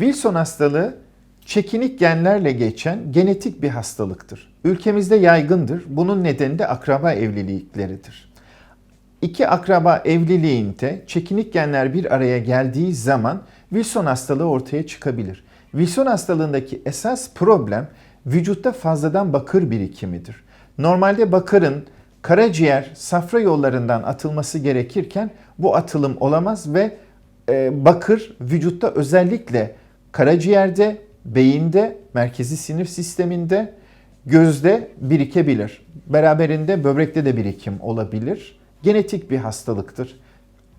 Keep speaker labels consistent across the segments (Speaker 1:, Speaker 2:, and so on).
Speaker 1: Wilson hastalığı çekinik genlerle geçen genetik bir hastalıktır. Ülkemizde yaygındır. Bunun nedeni de akraba evlilikleridir. İki akraba evliliğinde çekinik genler bir araya geldiği zaman Wilson hastalığı ortaya çıkabilir. Wilson hastalığındaki esas problem vücutta fazladan bakır birikimidir. Normalde bakırın karaciğer, safra yollarından atılması gerekirken bu atılım olamaz ve e, bakır vücutta özellikle karaciğerde, beyinde, merkezi sinir sisteminde, gözde birikebilir. Beraberinde böbrekte de birikim olabilir. Genetik bir hastalıktır.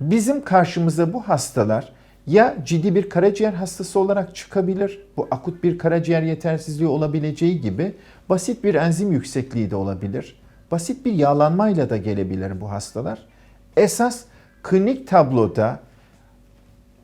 Speaker 1: Bizim karşımıza bu hastalar ya ciddi bir karaciğer hastası olarak çıkabilir. Bu akut bir karaciğer yetersizliği olabileceği gibi basit bir enzim yüksekliği de olabilir. Basit bir yağlanmayla da gelebilir bu hastalar. Esas klinik tabloda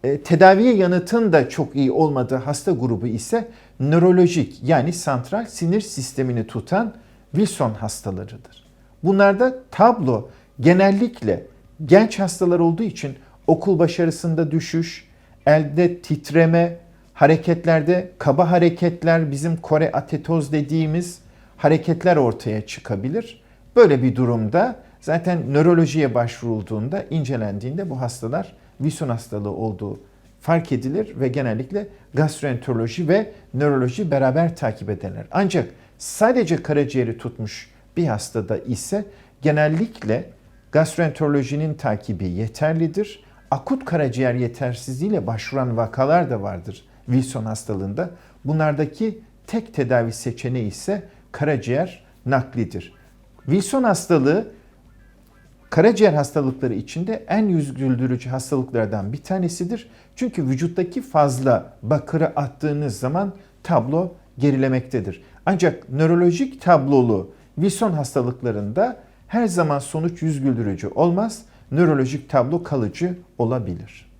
Speaker 1: e, tedaviye yanıtın da çok iyi olmadığı hasta grubu ise nörolojik yani santral sinir sistemini tutan Wilson hastalarıdır. Bunlarda tablo genellikle genç hastalar olduğu için okul başarısında düşüş, elde titreme, hareketlerde kaba hareketler, bizim Kore atetoz dediğimiz hareketler ortaya çıkabilir. Böyle bir durumda zaten nörolojiye başvurulduğunda, incelendiğinde bu hastalar Wilson hastalığı olduğu fark edilir ve genellikle gastroenteroloji ve nöroloji beraber takip ederler. Ancak sadece karaciğeri tutmuş bir hastada ise genellikle gastroenterolojinin takibi yeterlidir. Akut karaciğer yetersizliğiyle başvuran vakalar da vardır Wilson hastalığında. Bunlardaki tek tedavi seçeneği ise karaciğer naklidir. Wilson hastalığı karaciğer hastalıkları içinde en yüz güldürücü hastalıklardan bir tanesidir. Çünkü vücuttaki fazla bakırı attığınız zaman tablo gerilemektedir. Ancak nörolojik tablolu Wilson hastalıklarında her zaman sonuç yüz güldürücü olmaz. Nörolojik tablo kalıcı olabilir.